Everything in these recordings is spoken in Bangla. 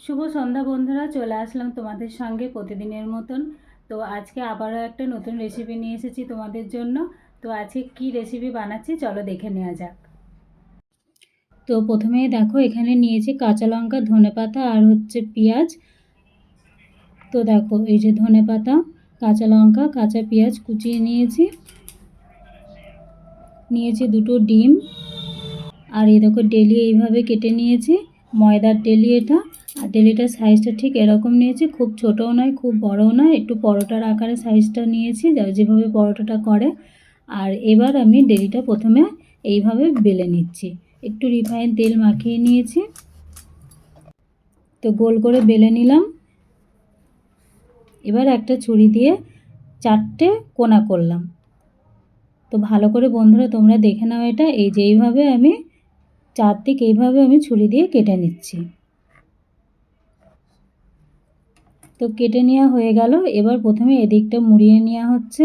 শুভ সন্ধ্যা বন্ধুরা, চলে আসলাম তোমাদের সঙ্গে প্রতিদিনের মতন। তো আজকে আবারও একটা নতুন রেসিপি নিয়ে এসেছি তোমাদের জন্য। তো আজকে কি রেসিপি বানাচ্ছি চলো দেখে নেওয়া যাক। তো প্রথমেই দেখো, এখানে নিয়েছি কাঁচা লঙ্কা, ধনে পাতা আর হচ্ছে পেঁয়াজ। তো দেখো, এই যে ধনে পাতা, কাঁচা লঙ্কা, কাঁচা পেঁয়াজ কুচিয়ে নিয়েছি। নিয়েছি দুটো ডিম। আর এই দেখো, ডেলি এইভাবে কেটে নিয়েছি। ময়দার ডেলি এটা আর ডেলিটার সাইজটা ঠিক এরকম নিয়েছি। খুব ছোটও নয়, খুব বড়ও নয়, একটু পরোটার আকারে সাইজটা নিয়েছি যেভাবে পরোটাটা করে। আর এবার আমি ডেলিটা প্রথমে এইভাবে বেলে নিচ্ছি। একটু রিফাইন তেল মাখিয়ে নিয়েছি। তো গোল করে বেলে নিলাম। এবার একটা ছুরি দিয়ে চারটে কোনা করলাম। তো ভালো করে বন্ধুরা তোমরা দেখে নাও এটা। এই যে এইভাবে আমি চারদিক এইভাবে আমি ছুরি দিয়ে কেটে নিচ্ছি। তো কেটে নেওয়া হয়ে গেল। এবার প্রথমে এদিকটা মুড়িয়ে নেওয়া হচ্ছে।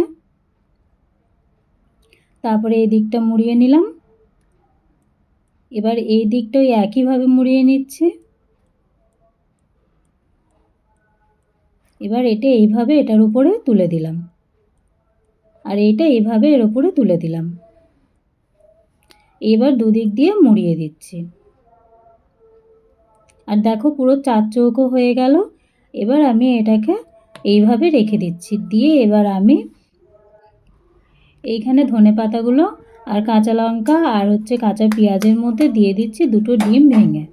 তারপরে এই দিকটা মুড়িয়ে নিলাম। এবার এই দিকটাও একইভাবে মুড়িয়ে নিচ্ছি। এবার এটা এইভাবে এটার উপরে তুলে দিলাম। আর এইটা এইভাবে এর উপরে তুলে দিলাম। এবার দুদিক দিয়ে মুড়িয়ে দিচ্ছি। আর দেখো পুরো চার চৌকো হয়ে গেল। এবার আমি এটাকে এইভাবে রেখে দিচ্ছি। দিয়ে এবার আমি এইখানে ধনে পাতাগুলো আর কাঁচা লঙ্কা আর হচ্ছে কাঁচা পেঁয়াজের মধ্যে দিয়ে দিচ্ছি দুটো ডিম ভেঙে।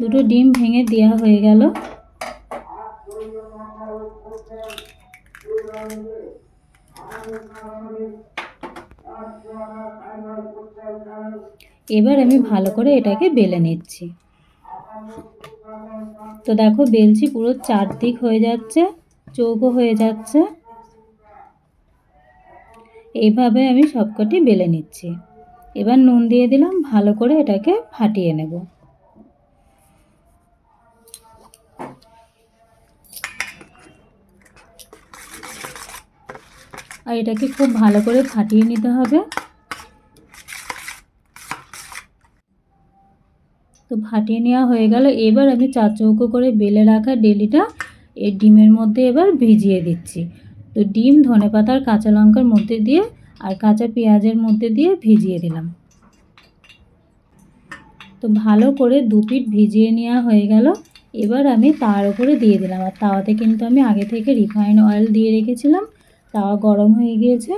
দুটো ডিম ভেঙে দেওয়া হয়ে গেল। এবার আমি ভালো করে এটাকে বেলে নিচ্ছি। তো দেখো, বেলছি পুরো চারদিক হয়ে যাচ্ছে, চৌকো হয়ে যাচ্ছে। এইভাবে আমি সবকটি বেলে নিচ্ছি। এবার নুন দিয়ে দিলাম, ভালো করে এটাকে ফাটিয়ে নেব। আর এটাকে খুব ভালো করে ফাটিয়ে নিতে হবে। তো ফাটিয়ে নেওয়া হয়ে গেল। এবার আমি চার চৌকো করে বেলে রাখা ডেলিটা এই ডিমের মধ্যে এবার ভিজিয়ে দিচ্ছি। তো ডিম ধনে পাতার কাঁচা লঙ্কার মধ্যে দিয়ে আর কাঁচা পেঁয়াজের মধ্যে দিয়ে ভিজিয়ে দিলাম। তো ভালো করে দু পিঠ ভিজিয়ে নেওয়া হয়ে গেল। এবার আমি তার উপরে দিয়ে দিলাম। আর তাওয়াতে কিন্তু আমি আগে থেকে রিফাইন অয়েল দিয়ে রেখেছিলাম। তাওয়া গরম হয়ে গিয়েছে।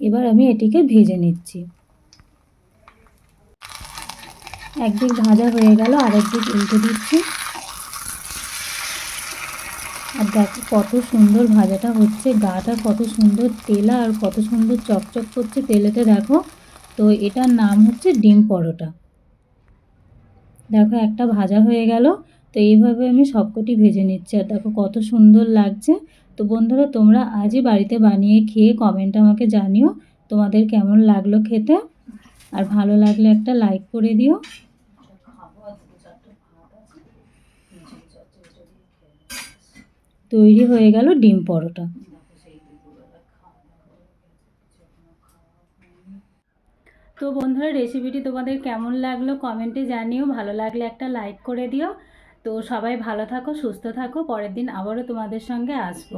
এবার আমি এটিকে ভেজে নিচ্ছি। একদিক ভাজা হয়ে গেল, আরেক দিক উল্টে দিচ্ছি। আর দেখো কত সুন্দর ভাজাটা হচ্ছে, গাটা কত সুন্দর তেলা, আর কত সুন্দর চকচক করছে তেলেতে দেখো। তো এটার নাম হচ্ছে ডিম পরোটা। দেখো একটা ভাজা হয়ে গেল তো এইভাবে আমি সবকটি ভেজে নিচ্ছি আর দেখো কত সুন্দর লাগছে। তো বন্ধুরা, তোমরা আজই বাড়িতে বানিয়ে খেয়ে কমেন্ট আমাকে জানিও তোমাদের কেমন লাগল খেতে। আর ভালো লাগলে একটা লাইক করে দিও। তৈরি হয়ে গেল ডিম পরোটা। তো বন্ধুরা রেসিপিটি তোমাদের কেমন লাগল কমেন্টে জানিও। ভালো লাগলে একটা লাইক করে দিও। তো সবাই ভালো থাকো সুস্থ থাকো পরের দিন আবারও তোমাদের সঙ্গে আসব।